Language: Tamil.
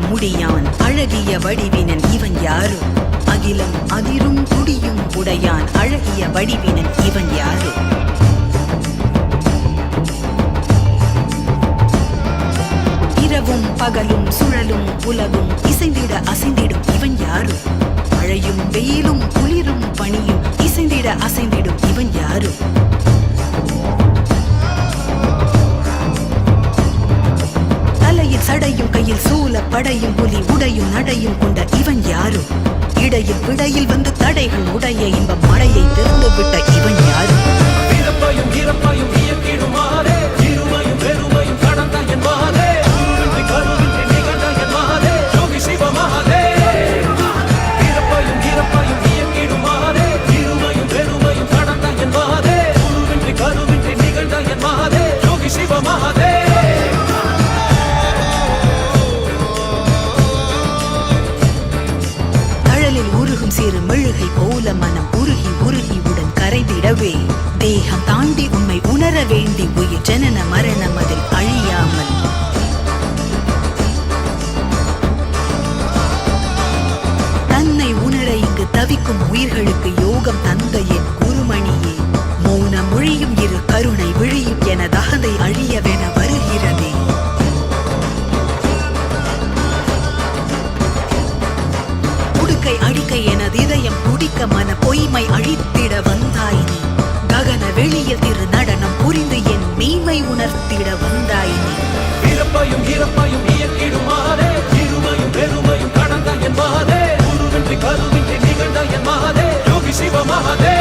முடியான் அழகிய வடிவினன் இவன் யாரு? அகிலம் அதிரும் துடியும் உடையான் அழகிய வடிவினன் இவன் யாரு? இரவும் பகலும் சுழலும் உலகும் இசைந்திட அசைந்திடும் இவன் யாரு? மழையும் வெயிலும் குளிரும் பணியும் இசைந்திட அசைந்திடும் இவன் யாரு? சடையும் கையில் சூல படையும் புலி உடையும் நடையும் கொண்ட இவன் யாரும் இடையில் விடையில் வந்து தடைகள் உடைய கரைந்திடவே தேகம் தாண்டி உண்மை உணர வேண்டி உயிர் ஜனன மரணம் அதில் அழியாமல். தன்னை உணர இங்கு தவிக்கும் உயிர்களுக்கு யோகம் தந்த என் குருமணியே மௌன மொழியும் இரு கருணை விழியும் என தகதை அழியவென வருகிறதே. உடுக்கை அடிக்கை எனது இதயம் குடிக்க மன பொய்மை அழித்து குருவின்றி கருவின்றி நிகழ்ந்த என் மாதே யோகி சிவ மகாதே